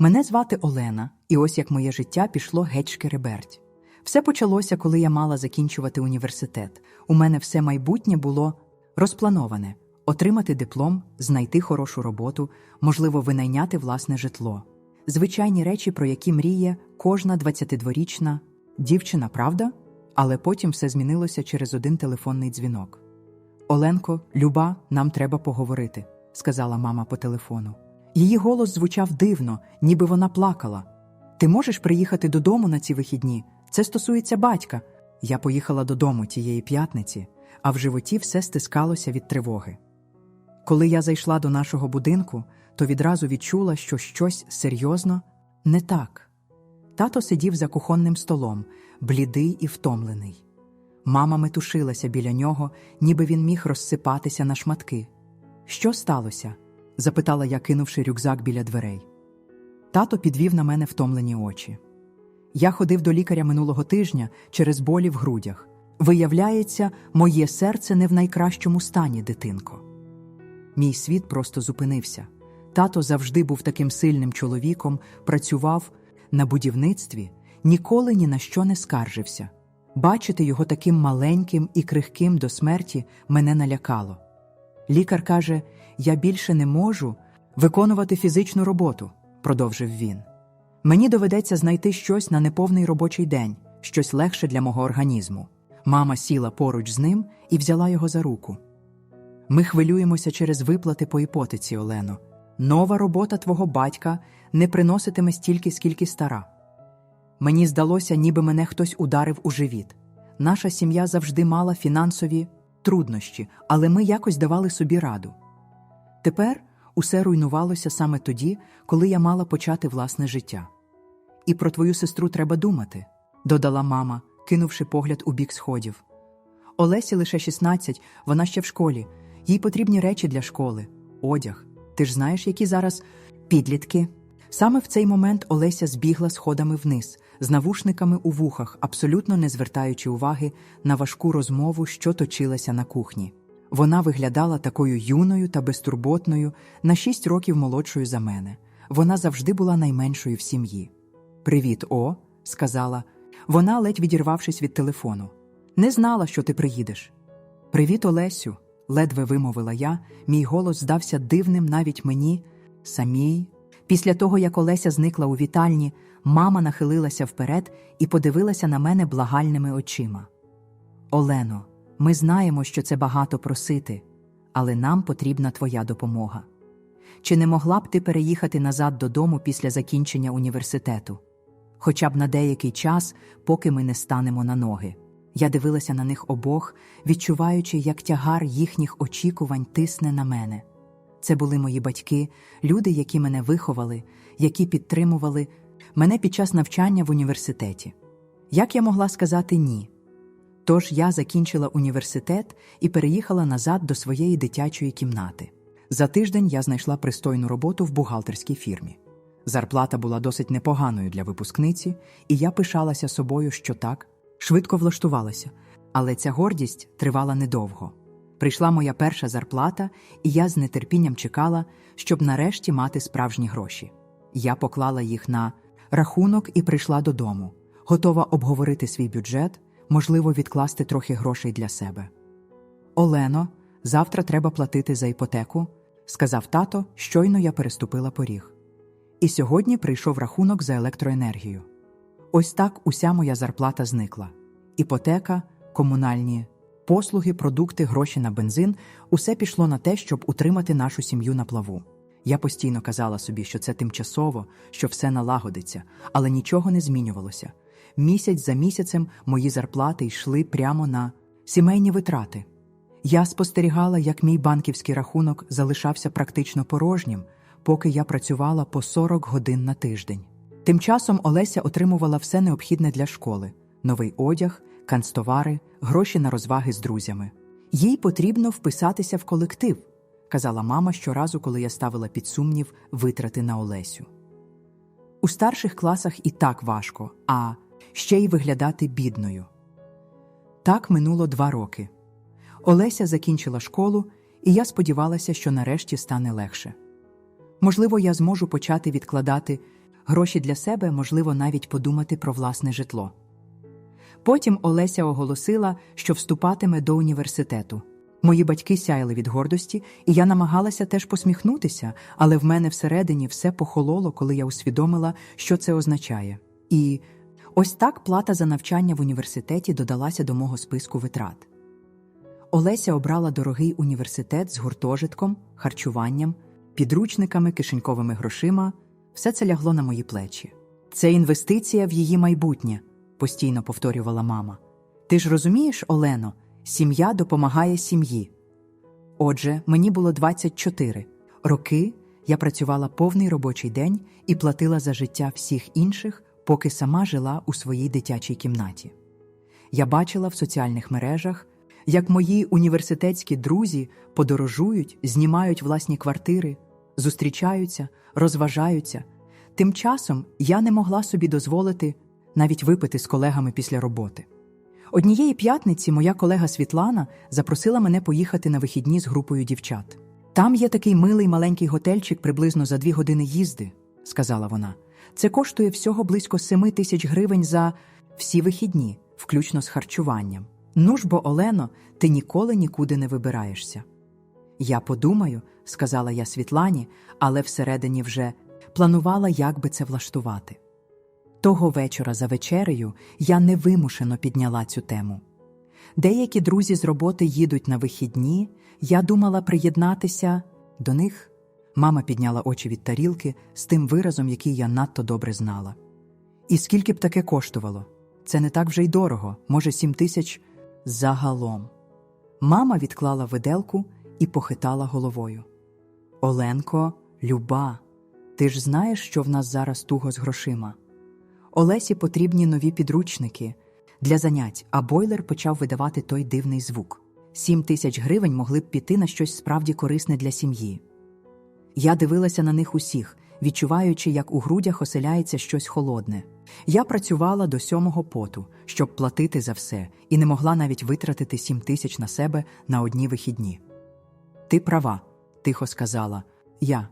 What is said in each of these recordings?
Мене звати Олена, і ось як моє життя пішло геть шкереберть. Все почалося, коли я мала закінчувати університет. У мене все майбутнє було розплановане отримати диплом, знайти хорошу роботу, можливо, винайняти власне житло. Звичайні речі, про які мріє кожна 22-річна дівчина, правда? Але потім все змінилося через один телефонний дзвінок. Оленко, Люба, нам треба поговорити, сказала мама по телефону. Її голос звучав дивно, ніби вона плакала. Ти можеш приїхати додому на ці вихідні? Це стосується батька. Я поїхала додому тієї п'ятниці, а в животі все стискалося від тривоги. Коли я зайшла до нашого будинку, то відразу відчула, що щось серйозно не так. Тато сидів за кухонним столом, блідий і втомлений. Мама метушилася біля нього, ніби він міг розсипатися на шматки. Що сталося? Запитала я, кинувши рюкзак біля дверей. Тато підвів на мене втомлені очі. Я ходив до лікаря минулого тижня через болі в грудях. Виявляється, моє серце не в найкращому стані, дитинко. Мій світ просто зупинився. Тато завжди був таким сильним чоловіком, працював на будівництві, ніколи ні на що не скаржився. Бачити його таким маленьким і крихким до смерті мене налякало. Лікар каже: Я більше не можу виконувати фізичну роботу, продовжив він. Мені доведеться знайти щось на неповний робочий день, щось легше для мого організму. Мама сіла поруч з ним і взяла його за руку. Ми хвилюємося через виплати по іпотеці, Олено. Нова робота твого батька не приноситиме стільки, скільки стара. Мені здалося, ніби мене хтось ударив у живіт. Наша сім'я завжди мала фінансові труднощі, але ми якось давали собі раду. Тепер усе руйнувалося саме тоді, коли я мала почати власне життя. І про твою сестру треба думати, додала мама, кинувши погляд у бік сходів. Олесі лише 16, вона ще в школі. Їй потрібні речі для школи, одяг. Ти ж знаєш, які зараз підлітки. Саме в цей момент Олеся збігла сходами вниз, з навушниками у вухах, абсолютно не звертаючи уваги на важку розмову, що точилася на кухні. Вона виглядала такою юною та безтурботною, на шість років молодшою за мене. Вона завжди була найменшою в сім'ї. Привіт, О, сказала вона, ледь відірвавшись від телефону. Не знала, що ти приїдеш. Привіт, Олесю, ледве вимовила я, мій голос здався дивним навіть мені, самій. Після того, як Олеся зникла у вітальні, мама нахилилася вперед і подивилася на мене благальними очима. Олено, ми знаємо, що це багато просити, але нам потрібна твоя допомога. Чи не могла б ти переїхати назад додому після закінчення університету? Хоча б на деякий час, поки ми не станемо на ноги. Я дивилася на них обох, відчуваючи, як тягар їхніх очікувань тисне на мене. Це були мої батьки, люди, які мене виховали, які підтримували мене під час навчання в університеті. Як я могла сказати ні? Тож я закінчила університет і переїхала назад до своєї дитячої кімнати. За тиждень я знайшла пристойну роботу в бухгалтерській фірмі. Зарплата була досить непоганою для випускниці, і я пишалася собою, що так, швидко влаштувалася, але ця гордість тривала недовго. Прийшла моя перша зарплата, і я з нетерпінням чекала, щоб нарешті мати справжні гроші. Я поклала їх на рахунок і прийшла додому, готова обговорити свій бюджет, можливо, відкласти трохи грошей для себе. Олено, завтра треба платити за іпотеку, сказав тато, щойно я переступила поріг. І сьогодні прийшов рахунок за електроенергію. Ось так уся моя зарплата зникла. Іпотека, комунальні послуги, продукти, гроші на бензин усе пішло на те, щоб утримати нашу сім'ю на плаву. Я постійно казала собі, що це тимчасово, що все налагодиться, але нічого не змінювалося. Місяць за місяцем мої зарплати йшли прямо на сімейні витрати. Я спостерігала, як мій банківський рахунок залишався практично порожнім, поки я працювала по 40 годин на тиждень. Тим часом Олеся отримувала все необхідне для школи: новий одяг, канцтовари, гроші на розваги з друзями. Їй потрібно вписатися в колектив, казала мама щоразу, коли я ставила під сумнів витрати на Олесю. У старших класах і так важко, а ще й виглядати бідною. Так минуло два роки. Олеся закінчила школу, і я сподівалася, що нарешті стане легше. Можливо, я зможу почати відкладати гроші для себе, можливо, навіть подумати про власне житло. Потім Олеся оголосила, що вступатиме до університету. Мої батьки сяяли від гордості, і я намагалася теж посміхнутися, але в мене всередині все похололо, коли я усвідомила, що це означає. І ось так плата за навчання в університеті додалася до мого списку витрат. Олеся обрала дорогий університет з гуртожитком, харчуванням, підручниками, кишеньковими грошима. Все це лягло на мої плечі. Це інвестиція в її майбутнє, постійно повторювала мама. Ти ж розумієш, Олено, сім'я допомагає сім'ї. Отже, мені було 24 роки. Я працювала повний робочий день і платила за життя всіх інших, поки сама жила у своїй дитячій кімнаті. Я бачила в соціальних мережах, як мої університетські друзі подорожують, знімають власні квартири, зустрічаються, розважаються. Тим часом я не могла собі дозволити навіть випити з колегами після роботи. Однієї п'ятниці моя колега Світлана запросила мене поїхати на вихідні з групою дівчат. Там є такий милий маленький готельчик приблизно за дві години їзди, сказала вона. Це коштує всього близько семи тисяч гривень за всі вихідні, включно з харчуванням. Ну ж бо, Олено, ти ніколи нікуди не вибираєшся. Я подумаю, сказала я Світлані, але всередині вже планувала, як би це влаштувати. Того вечора за вечерею я невимушено підняла цю тему. Деякі друзі з роботи їдуть на вихідні, я думала приєднатися до них. Мама підняла очі від тарілки з тим виразом, який я надто добре знала. І скільки б таке коштувало? Це не так вже й дорого, може, сім тисяч загалом. Мама відклала виделку і похитала головою. Оленко, люба, ти ж знаєш, що в нас зараз туго з грошима. Олесі потрібні нові підручники для занять, а бойлер почав видавати той дивний звук. Сім тисяч гривень могли б піти на щось справді корисне для сім'ї. Я дивилася на них усіх, відчуваючи, як у грудях оселяється щось холодне. Я працювала до сьомого поту, щоб платити за все, і не могла навіть витратити сім тисяч на себе на одні вихідні. Ти права, тихо сказала я.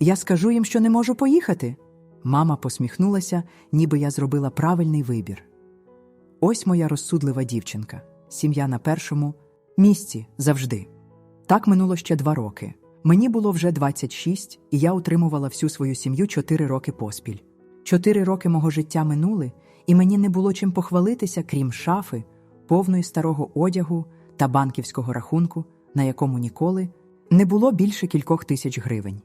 Я скажу їм, що не можу поїхати. Мама посміхнулася, ніби я зробила правильний вибір. Ось моя розсудлива дівчинка, сім'я на першому місці завжди. Так минуло ще два роки. Мені було вже 26, і я утримувала всю свою сім'ю чотири роки поспіль. Чотири роки мого життя минули, і мені не було чим похвалитися, крім шафи, повної старого одягу та банківського рахунку, на якому ніколи не було більше кількох тисяч гривень.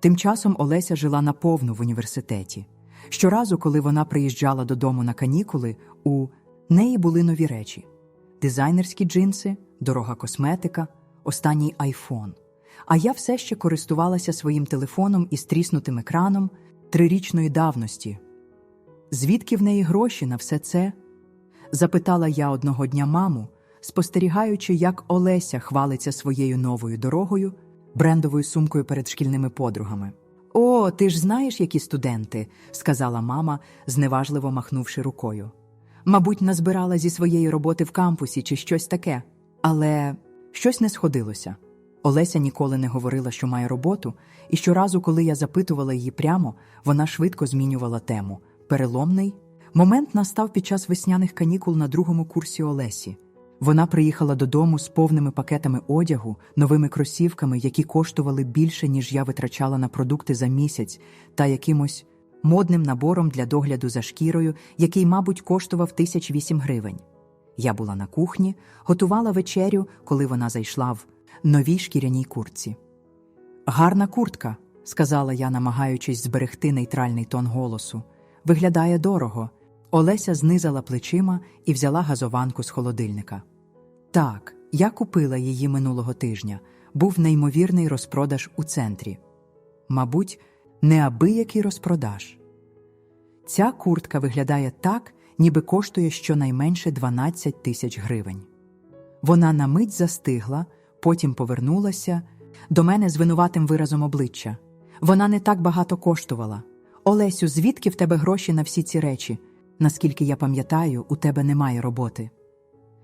Тим часом Олеся жила наповну в університеті. Щоразу, коли вона приїжджала додому на канікули, у неї були нові речі: дизайнерські джинси, дорога косметика, останній айфон. А я все ще користувалася своїм телефоном із тріснутим екраном трирічної давності. Звідки в неї гроші на все це? запитала я одного дня маму, спостерігаючи, як Олеся хвалиться своєю новою дорогою, брендовою сумкою перед шкільними подругами. О, ти ж знаєш, які студенти, сказала мама, зневажливо махнувши рукою. Мабуть, назбирала зі своєї роботи в кампусі чи щось таке, але щось не сходилося. Олеся ніколи не говорила, що має роботу, і щоразу, коли я запитувала її прямо, вона швидко змінювала тему. Переломний момент настав під час весняних канікул на другому курсі Олесі. Вона приїхала додому з повними пакетами одягу, новими кросівками, які коштували більше, ніж я витрачала на продукти за місяць, та якимось модним набором для догляду за шкірою, який, мабуть, коштував тисяч вісім гривень. Я була на кухні, готувала вечерю, коли вона зайшла в новій шкіряній куртці. Гарна куртка, сказала я, намагаючись зберегти нейтральний тон голосу. Виглядає дорого. Олеся знизала плечима і взяла газованку з холодильника. Так, я купила її минулого тижня. Був неймовірний розпродаж у центрі. Мабуть, неабиякий розпродаж. Ця куртка виглядає так, ніби коштує щонайменше 12 тисяч гривень. Вона на мить застигла, потім повернулася до мене з винуватим виразом обличчя. Вона не так багато коштувала. Олесю, звідки в тебе гроші на всі ці речі? Наскільки я пам'ятаю, у тебе немає роботи.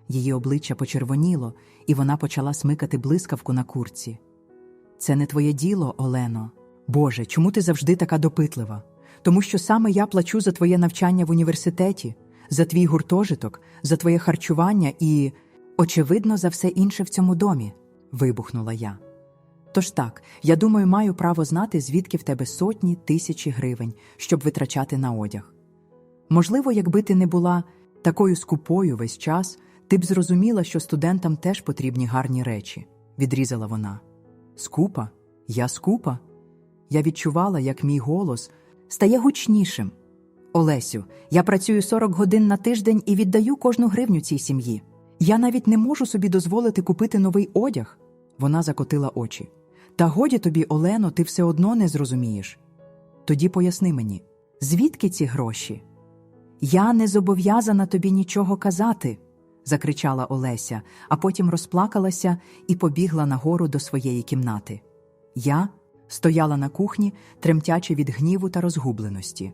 Її обличчя почервоніло, і вона почала смикати блискавку на курці. Це не твоє діло, Олено. Боже, чому ти завжди така допитлива? тому що саме я плачу за твоє навчання в університеті, за твій гуртожиток, за твоє харчування і, очевидно, за все інше в цьому домі, вибухнула я. Тож так, я думаю, маю право знати, звідки в тебе сотні тисячі гривень, щоб витрачати на одяг. Можливо, якби ти не була такою скупою весь час, ти б зрозуміла, що студентам теж потрібні гарні речі, відрізала вона. Скупа? Я скупа? Я відчувала, як мій голос стає гучнішим. Олесю, я працюю 40 годин на тиждень і віддаю кожну гривню цій сім'ї. Я навіть не можу собі дозволити купити новий одяг. Вона закотила очі. Та годі тобі, Олено, ти все одно не зрозумієш. Тоді поясни мені, звідки ці гроші? Я не зобов'язана тобі нічого казати, закричала Олеся, а потім розплакалася і побігла нагору до своєї кімнати. Я стояла на кухні, тремтячи від гніву та розгубленості.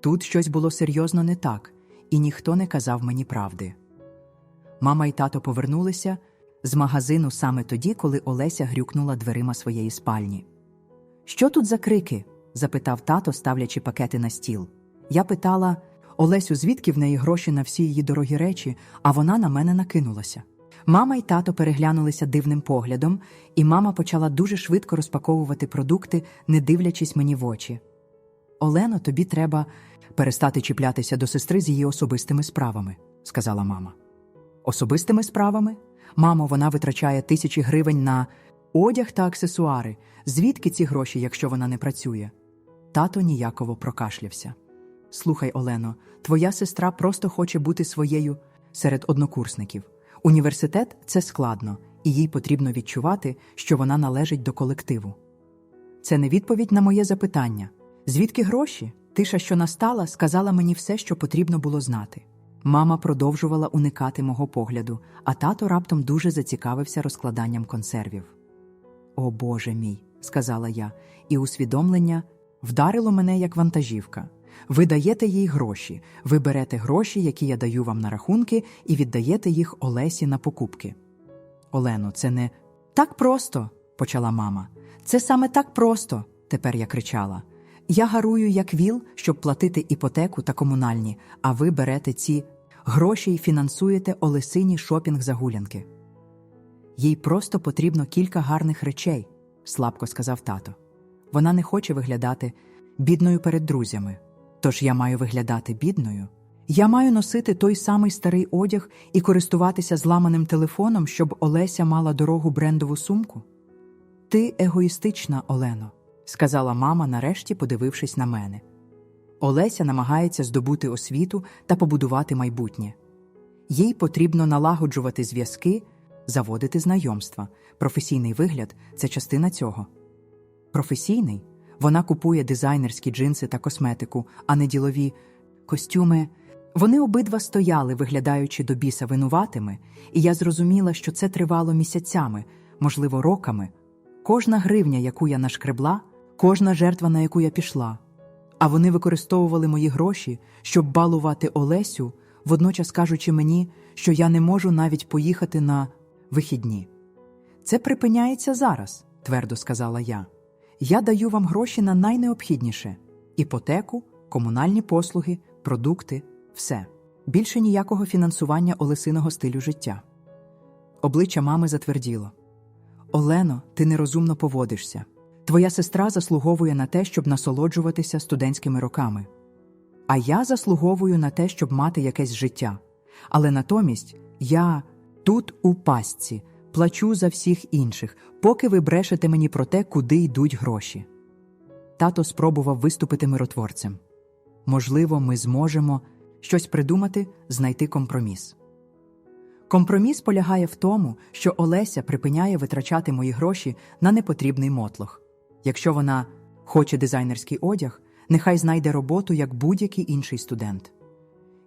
Тут щось було серйозно не так, і ніхто не казав мені правди. Мама і тато повернулися з магазину саме тоді, коли Олеся грюкнула дверима своєї спальні. Що тут за крики? запитав тато, ставлячи пакети на стіл. Я питала Олесю, звідки в неї гроші на всі її дорогі речі, а вона на мене накинулася. Мама і тато переглянулися дивним поглядом, і мама почала дуже швидко розпаковувати продукти, не дивлячись мені в очі. Олено, тобі треба перестати чіплятися до сестри з її особистими справами, сказала мама. Особистими справами? Мамо, вона витрачає тисячі гривень на одяг та аксесуари. Звідки ці гроші, якщо вона не працює? Тато ніяково прокашлявся. Слухай, Олено, твоя сестра просто хоче бути своєю серед однокурсників. Університет це складно, і їй потрібно відчувати, що вона належить до колективу. Це не відповідь на моє запитання. Звідки гроші? Тиша, що настала, сказала мені все, що потрібно було знати. Мама продовжувала уникати мого погляду, а тато раптом дуже зацікавився розкладанням консервів. О Боже мій, сказала я, і усвідомлення вдарило мене як вантажівка. Ви даєте їй гроші, ви берете гроші, які я даю вам на рахунки, і віддаєте їх Олесі на покупки. Олено, це не так просто, почала мама. Це саме так просто, тепер я кричала. Я гарую як віл, щоб платити іпотеку та комунальні, а ви берете ці гроші і фінансуєте Олесині шопінг загулянки. Їй просто потрібно кілька гарних речей, слабко сказав тато. Вона не хоче виглядати бідною перед друзями. Тож я маю виглядати бідною. Я маю носити той самий старий одяг і користуватися зламаним телефоном, щоб Олеся мала дорогу брендову сумку. Ти егоїстична, Олено, сказала мама, нарешті подивившись на мене. Олеся намагається здобути освіту та побудувати майбутнє. Їй потрібно налагоджувати зв'язки, заводити знайомства. Професійний вигляд це частина цього. Професійний вона купує дизайнерські джинси та косметику, а не ділові костюми. Вони обидва стояли, виглядаючи до біса винуватими, і я зрозуміла, що це тривало місяцями, можливо, роками. Кожна гривня, яку я нашкребла, кожна жертва, на яку я пішла. А вони використовували мої гроші, щоб балувати Олесю, водночас кажучи мені, що я не можу навіть поїхати на вихідні. Це припиняється зараз, твердо сказала я. Я даю вам гроші на найнеобхідніше іпотеку, комунальні послуги, продукти, все. Більше ніякого фінансування Олесиного стилю життя. Обличчя мами затверділо. Олено, ти нерозумно поводишся. Твоя сестра заслуговує на те, щоб насолоджуватися студентськими роками. А я заслуговую на те, щоб мати якесь життя. Але натомість я тут у пастці плачу за всіх інших, поки ви брешете мені про те, куди йдуть гроші. Тато спробував виступити миротворцем. Можливо, ми зможемо щось придумати, знайти компроміс. Компроміс полягає в тому, що Олеся припиняє витрачати мої гроші на непотрібний мотлох. Якщо вона хоче дизайнерський одяг, нехай знайде роботу як будь-який інший студент.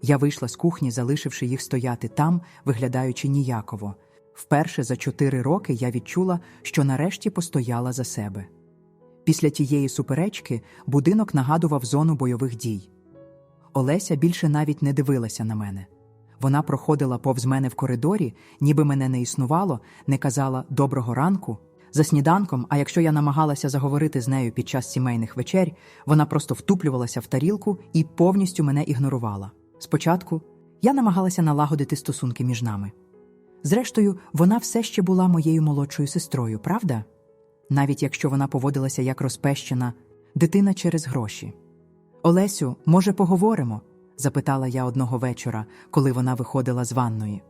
Я вийшла з кухні, залишивши їх стояти там, виглядаючи ніяково. Вперше за чотири роки я відчула, що нарешті постояла за себе. Після тієї суперечки будинок нагадував зону бойових дій. Олеся більше навіть не дивилася на мене. Вона проходила повз мене в коридорі, ніби мене не існувало, не казала доброго ранку, За сніданком, а якщо я намагалася заговорити з нею під час сімейних вечер, вона просто втуплювалася в тарілку і повністю мене ігнорувала. Спочатку я намагалася налагодити стосунки між нами. Зрештою, вона все ще була моєю молодшою сестрою, правда? Навіть якщо вона поводилася як розпещена дитина через гроші. Олесю, може, поговоримо? запитала я одного вечора, коли вона виходила з ванної.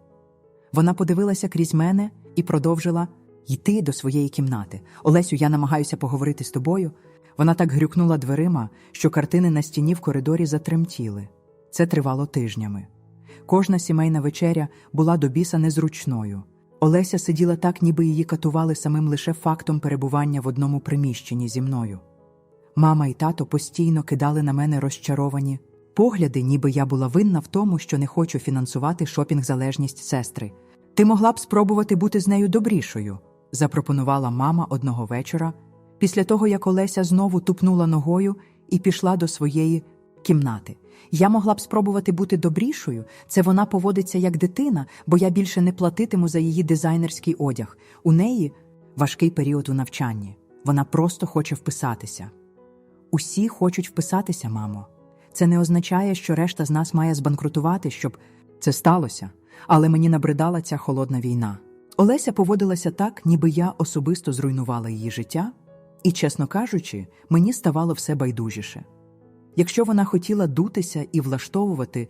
Вона подивилася крізь мене і продовжила йти до своєї кімнати. Олесю, я намагаюся поговорити з тобою. Вона так грюкнула дверима, що картини на стіні в коридорі затремтіли. Це тривало тижнями. Кожна сімейна вечеря була до біса незручною. Олеся сиділа так, ніби її катували самим лише фактом перебування в одному приміщенні зі мною. Мама і тато постійно кидали на мене розчаровані погляди, ніби я була винна в тому, що не хочу фінансувати шопінг-залежність сестри. Ти могла б спробувати бути з нею добрішою, запропонувала мама одного вечора, після того як Олеся знову тупнула ногою і пішла до своєї кімнати. Я могла б спробувати бути добрішою. Це вона поводиться як дитина, бо я більше не платитиму за її дизайнерський одяг. У неї важкий період у навчанні. Вона просто хоче вписатися. Усі хочуть вписатися, мамо. Це не означає, що решта з нас має збанкрутувати, щоб це сталося. Але мені набридала ця холодна війна. Олеся поводилася так, ніби я особисто зруйнувала її життя, і, чесно кажучи, мені ставало все байдужіше. Якщо вона хотіла дутися і влаштовувати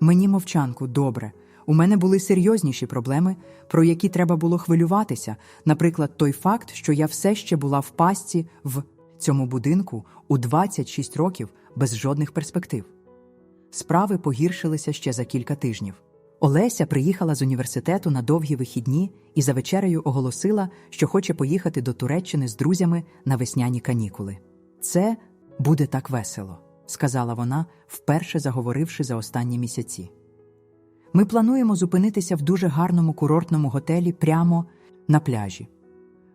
мені мовчанку добре, у мене були серйозніші проблеми, про які треба було хвилюватися, наприклад, той факт, що я все ще була в пастці в цьому будинку у 26 років без жодних перспектив. Справи погіршилися ще за кілька тижнів. Олеся приїхала з університету на довгі вихідні і за вечерею оголосила, що хоче поїхати до Туреччини з друзями на весняні канікули. Це буде так весело, сказала вона, вперше заговоривши за останні місяці. Ми плануємо зупинитися в дуже гарному курортному готелі прямо на пляжі.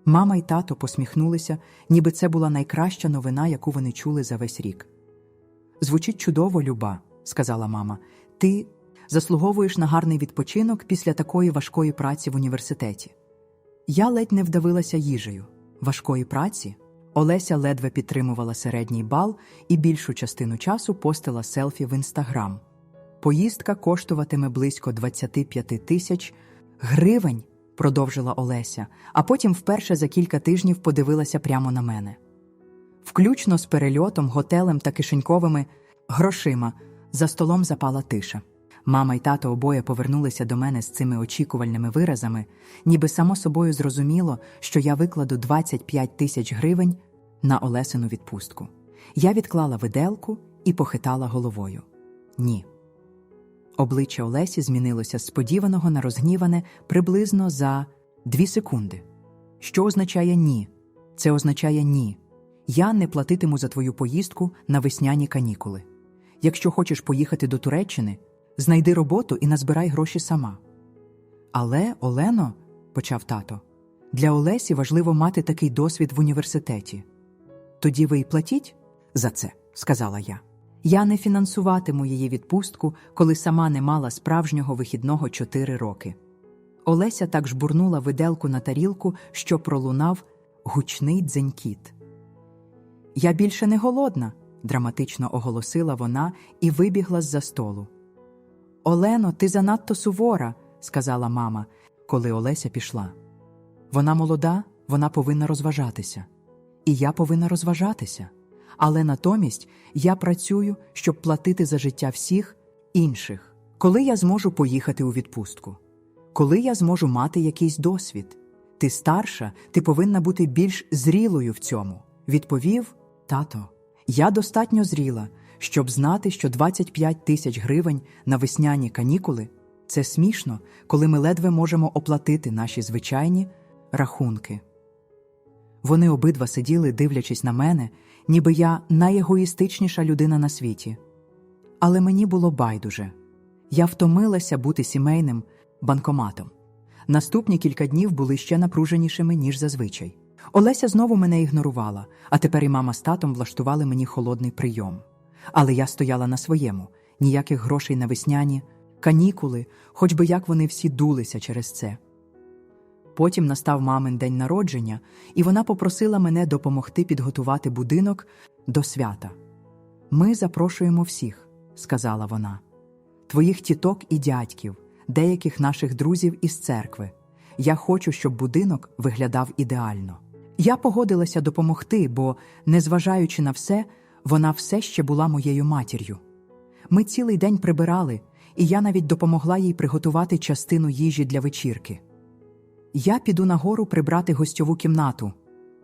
Мама й тато посміхнулися, ніби це була найкраща новина, яку вони чули за весь рік. Звучить чудово, люба, сказала мама. Ти заслуговуєш на гарний відпочинок після такої важкої праці в університеті. Я ледь не вдавилася їжею. Важкої праці Олеся ледве підтримувала середній бал і більшу частину часу постила селфі в інстаграм. Поїздка коштуватиме близько 25 тисяч гривень, продовжила Олеся, а потім вперше за кілька тижнів подивилася прямо на мене. Включно з перельотом, готелем та кишеньковими грошима за столом запала тиша. Мама й тато обоє повернулися до мене з цими очікувальними виразами, ніби само собою зрозуміло, що я викладу 25 тисяч гривень на Олесину відпустку. Я відклала виделку і похитала головою. Ні. Обличчя Олесі змінилося з сподіваного на розгніване приблизно за дві секунди. Що означає ні? Це означає ні. Я не платитиму за твою поїздку на весняні канікули. Якщо хочеш поїхати до Туреччини, знайди роботу і назбирай гроші сама. Але, Олено, почав тато, для Олесі важливо мати такий досвід в університеті. Тоді ви й платіть за це, сказала я. Я не фінансуватиму її відпустку, коли сама не мала справжнього вихідного чотири роки. Олеся так жбурнула виделку на тарілку, що пролунав гучний дзенькіт. Я більше не голодна, драматично оголосила вона і вибігла з-за столу. Олено, ти занадто сувора, сказала мама, коли Олеся пішла. Вона молода, вона повинна розважатися. І я повинна розважатися. Але натомість я працюю, щоб платити за життя всіх інших. Коли я зможу поїхати у відпустку? Коли я зможу мати якийсь досвід? Ти старша, ти повинна бути більш зрілою в цьому, відповів тато. Я достатньо зріла, щоб знати, що 25 тисяч гривень на весняні канікули це смішно, коли ми ледве можемо оплатити наші звичайні рахунки. Вони обидва сиділи, дивлячись на мене, ніби я найегоїстичніша людина на світі. Але мені було байдуже я втомилася бути сімейним банкоматом. Наступні кілька днів були ще напруженішими, ніж зазвичай. Олеся знову мене ігнорувала, а тепер і мама з татом влаштували мені холодний прийом. Але я стояла на своєму ніяких грошей на весняні, канікули, хоч би як вони всі дулися через це. Потім настав мамин день народження, і вона попросила мене допомогти підготувати будинок до свята. Ми запрошуємо всіх, сказала вона, твоїх тіток і дядьків, деяких наших друзів із церкви. Я хочу, щоб будинок виглядав ідеально. Я погодилася допомогти, бо, незважаючи на все, вона все ще була моєю матір'ю. Ми цілий день прибирали, і я навіть допомогла їй приготувати частину їжі для вечірки. Я піду нагору прибрати гостьову кімнату,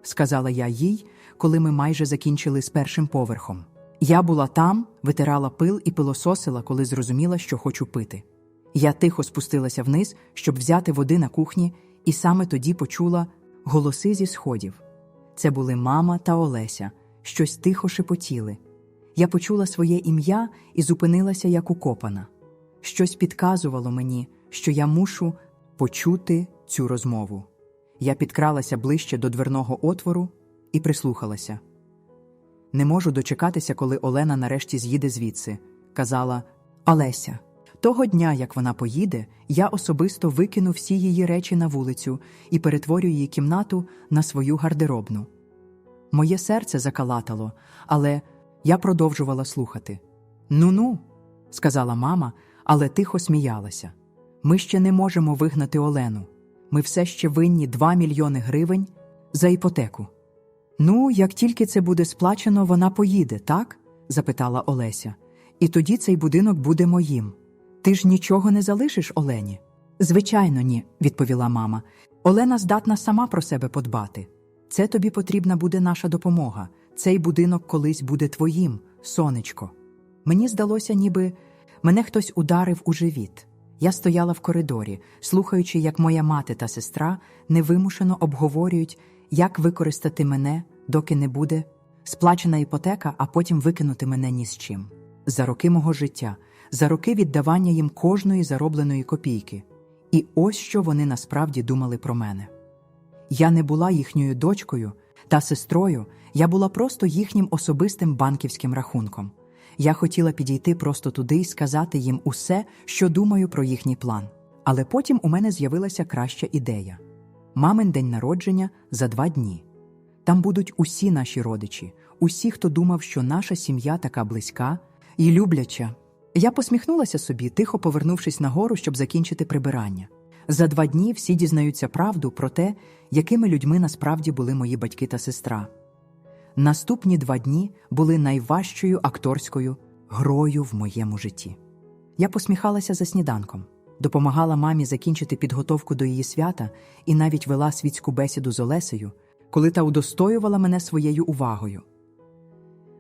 сказала я їй, коли ми майже закінчили з першим поверхом. Я була там, витирала пил і пилососила, коли зрозуміла, що хочу пити. Я тихо спустилася вниз, щоб взяти води на кухні, і саме тоді почула голоси зі сходів. Це були мама та Олеся, щось тихо шепотіли. Я почула своє ім'я і зупинилася як укопана. Щось підказувало мені, що я мушу почути цю розмову. Я підкралася ближче до дверного отвору і прислухалася. Не можу дочекатися, коли Олена нарешті з'їде звідси, казала Олеся. Того дня, як вона поїде, я особисто викину всі її речі на вулицю і перетворю її кімнату на свою гардеробну. Моє серце закалатало, але я продовжувала слухати. Ну ну, сказала мама, але тихо сміялася. Ми ще не можемо вигнати Олену. Ми все ще винні 2 мільйони гривень за іпотеку. Ну, як тільки це буде сплачено, вона поїде, так? запитала Олеся. І тоді цей будинок буде моїм. Ти ж нічого не залишиш Олені? Звичайно, ні, відповіла мама. Олена здатна сама про себе подбати. Це тобі потрібна буде наша допомога. Цей будинок колись буде твоїм, сонечко. Мені здалося, ніби мене хтось ударив у живіт. Я стояла в коридорі, слухаючи, як моя мати та сестра невимушено обговорюють, як використати мене, доки не буде сплачена іпотека, а потім викинути мене ні з чим. За роки мого життя, за роки віддавання їм кожної заробленої копійки. І ось що вони насправді думали про мене. Я не була їхньою дочкою та сестрою, я була просто їхнім особистим банківським рахунком. Я хотіла підійти просто туди і сказати їм усе, що думаю про їхній план. Але потім у мене з'явилася краща ідея: мамин день народження за два дні. Там будуть усі наші родичі, усі, хто думав, що наша сім'я така близька і любляча. Я посміхнулася собі, тихо повернувшись нагору, щоб закінчити прибирання. За два дні всі дізнаються правду про те, якими людьми насправді були мої батьки та сестра. Наступні два дні були найважчою акторською грою в моєму житті. Я посміхалася за сніданком, допомагала мамі закінчити підготовку до її свята і навіть вела світську бесіду з Олесею, коли та удостоювала мене своєю увагою.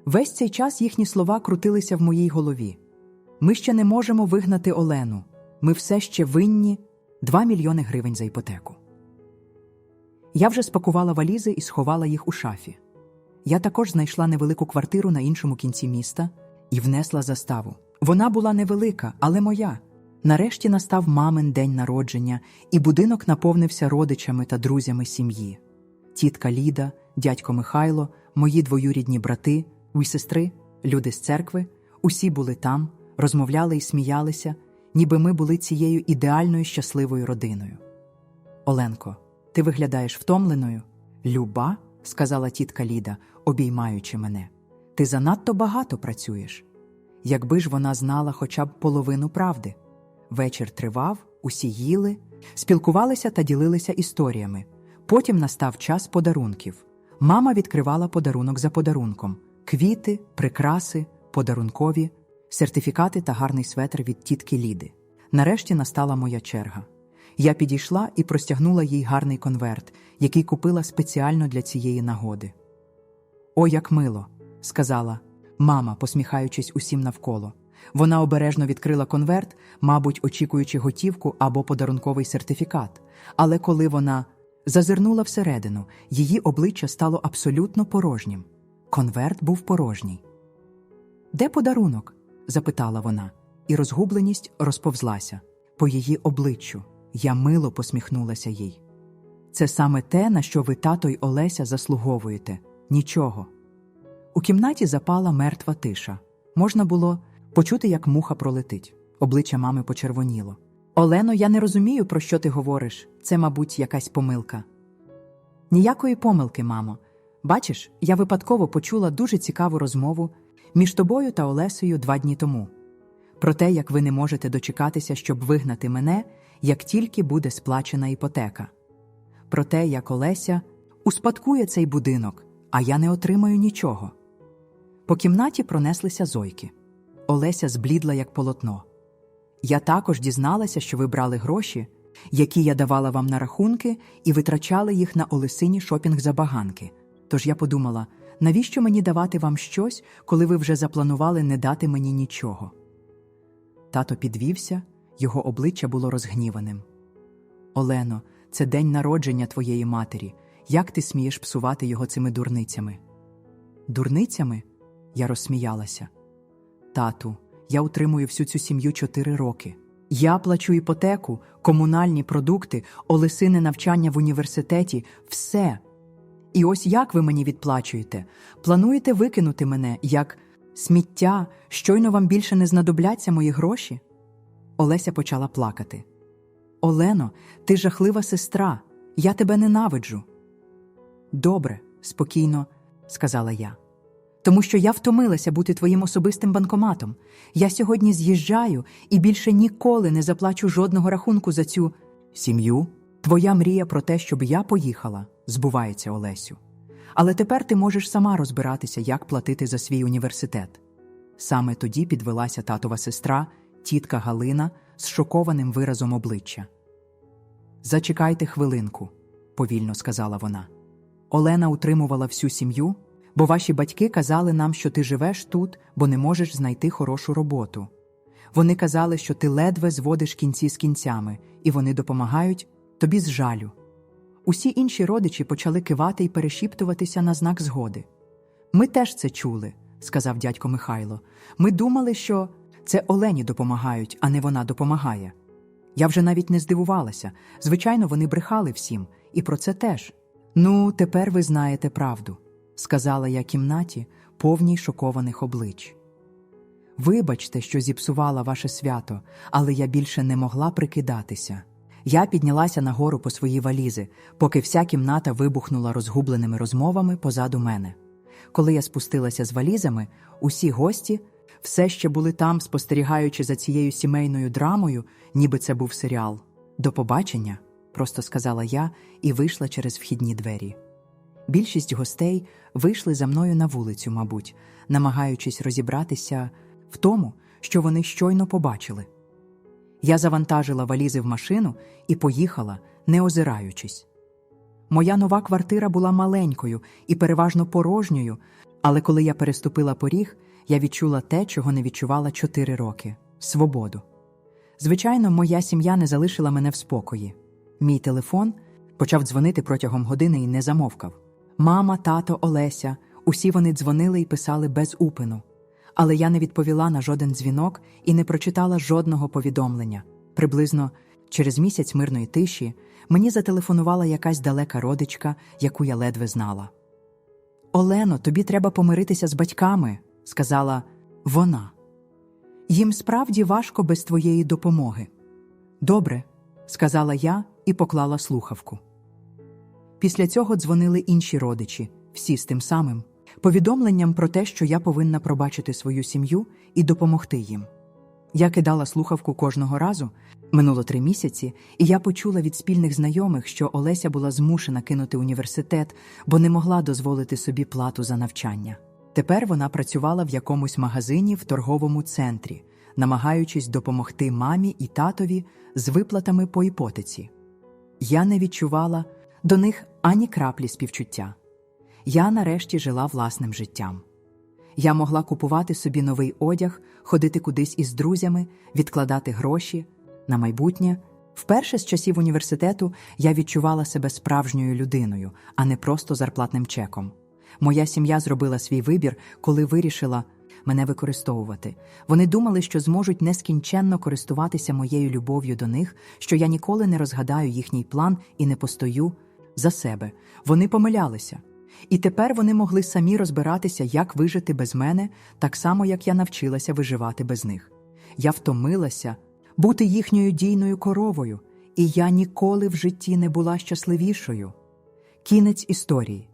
Весь цей час їхні слова крутилися в моїй голові. Ми ще не можемо вигнати Олену. Ми все ще винні 2 мільйони гривень за іпотеку. Я вже спакувала валізи і сховала їх у шафі. Я також знайшла невелику квартиру на іншому кінці міста і внесла заставу. Вона була невелика, але моя. Нарешті настав мамин день народження, і будинок наповнився родичами та друзями сім'ї. Тітка Ліда, дядько Михайло, мої двоюрідні брати, і сестри, люди з церкви, усі були там, розмовляли і сміялися, ніби ми були цією ідеальною щасливою родиною. Оленко, ти виглядаєш втомленою? Люба, сказала тітка Ліда, обіймаючи мене, ти занадто багато працюєш. Якби ж вона знала хоча б половину правди. Вечір тривав, усі їли, спілкувалися та ділилися історіями. Потім настав час подарунків. Мама відкривала подарунок за подарунком: квіти, прикраси, подарункові, сертифікати та гарний светр від тітки Ліди. Нарешті настала моя черга. Я підійшла і простягнула їй гарний конверт, який купила спеціально для цієї нагоди. О, як мило, сказала мама, посміхаючись усім навколо. Вона обережно відкрила конверт, мабуть, очікуючи готівку або подарунковий сертифікат. Але коли вона зазирнула всередину, її обличчя стало абсолютно порожнім. Конверт був порожній. Де подарунок? Запитала вона, і розгубленість розповзлася по її обличчю. Я мило посміхнулася їй. Це саме те, на що ви, тато й Олеся, заслуговуєте нічого. У кімнаті запала мертва тиша. Можна було почути, як муха пролетить. Обличчя мами почервоніло. Олено, я не розумію, про що ти говориш. Це, мабуть, якась помилка. Ніякої помилки, мамо. Бачиш, я випадково почула дуже цікаву розмову між тобою та Олесею два дні тому. Про те, як ви не можете дочекатися, щоб вигнати мене, як тільки буде сплачена іпотека. Про те, як Олеся успадкує цей будинок, а я не отримаю нічого. По кімнаті пронеслися зойки. Олеся зблідла, як полотно. Я також дізналася, що ви брали гроші, які я давала вам на рахунки, і витрачали їх на Олесині шопінг забаганки. Тож я подумала, навіщо мені давати вам щось, коли ви вже запланували не дати мені нічого? Тато підвівся, його обличчя було розгніваним. Олено, це день народження твоєї матері. Як ти смієш псувати його цими дурницями? Дурницями? Я розсміялася. Тату, я утримую всю цю сім'ю чотири роки. Я плачу іпотеку, комунальні продукти, Олесине навчання в університеті, все. І ось як ви мені відплачуєте? Плануєте викинути мене як сміття, щойно вам більше не знадобляться мої гроші? Олеся почала плакати. Олено, ти жахлива сестра, я тебе ненавиджу. Добре, спокійно, сказала я. Тому що я втомилася бути твоїм особистим банкоматом. Я сьогодні з'їжджаю і більше ніколи не заплачу жодного рахунку за цю сім'ю. Твоя мрія про те, щоб я поїхала, збувається, Олесю. Але тепер ти можеш сама розбиратися, як платити за свій університет. Саме тоді підвелася татова сестра, тітка Галина, з шокованим виразом обличчя. Зачекайте хвилинку, повільно сказала вона. Олена утримувала всю сім'ю, бо ваші батьки казали нам, що ти живеш тут, бо не можеш знайти хорошу роботу. Вони казали, що ти ледве зводиш кінці з кінцями, і вони допомагають тобі з жалю. Усі інші родичі почали кивати і перешіптуватися на знак згоди. Ми теж це чули, сказав дядько Михайло. Ми думали, що це Олені допомагають, а не вона допомагає. Я вже навіть не здивувалася. Звичайно, вони брехали всім, і про це теж. Ну, тепер ви знаєте правду, сказала я кімнаті, повній шокованих облич. Вибачте, що зіпсувала ваше свято, але я більше не могла прикидатися. Я піднялася нагору по свої валізи, поки вся кімната вибухнула розгубленими розмовами позаду мене. Коли я спустилася з валізами, усі гості все ще були там, спостерігаючи за цією сімейною драмою, ніби це був серіал. До побачення, просто сказала я і вийшла через вхідні двері. Більшість гостей вийшли за мною на вулицю, мабуть, намагаючись розібратися в тому, що вони щойно побачили. Я завантажила валізи в машину і поїхала, не озираючись. Моя нова квартира була маленькою і переважно порожньою, але коли я переступила поріг, я відчула те, чого не відчувала чотири роки свободу. Звичайно, моя сім'я не залишила мене в спокої. Мій телефон почав дзвонити протягом години і не замовкав. Мама, тато, Олеся, усі вони дзвонили і писали без упину. Але я не відповіла на жоден дзвінок і не прочитала жодного повідомлення. Приблизно через місяць мирної тиші мені зателефонувала якась далека родичка, яку я ледве знала. Олено, тобі треба помиритися з батьками, сказала вона. Їм справді важко без твоєї допомоги. Добре, сказала я і поклала слухавку. Після цього дзвонили інші родичі, всі з тим самим, повідомленням про те, що я повинна пробачити свою сім'ю і допомогти їм. Я кидала слухавку кожного разу, минуло три місяці, і я почула від спільних знайомих, що Олеся була змушена кинути університет, бо не могла дозволити собі плату за навчання. Тепер вона працювала в якомусь магазині в торговому центрі, намагаючись допомогти мамі і татові з виплатами по іпотеці. Я не відчувала до них ані краплі співчуття. Я нарешті жила власним життям. Я могла купувати собі новий одяг, ходити кудись із друзями, відкладати гроші на майбутнє. Вперше з часів університету я відчувала себе справжньою людиною, а не просто зарплатним чеком. Моя сім'я зробила свій вибір, коли вирішила мене використовувати. Вони думали, що зможуть нескінченно користуватися моєю любов'ю до них, що я ніколи не розгадаю їхній план і не постою за себе. Вони помилялися. І тепер вони могли самі розбиратися, як вижити без мене, так само, як я навчилася виживати без них. Я втомилася бути їхньою дійною коровою, і я ніколи в житті не була щасливішою. Кінець історії.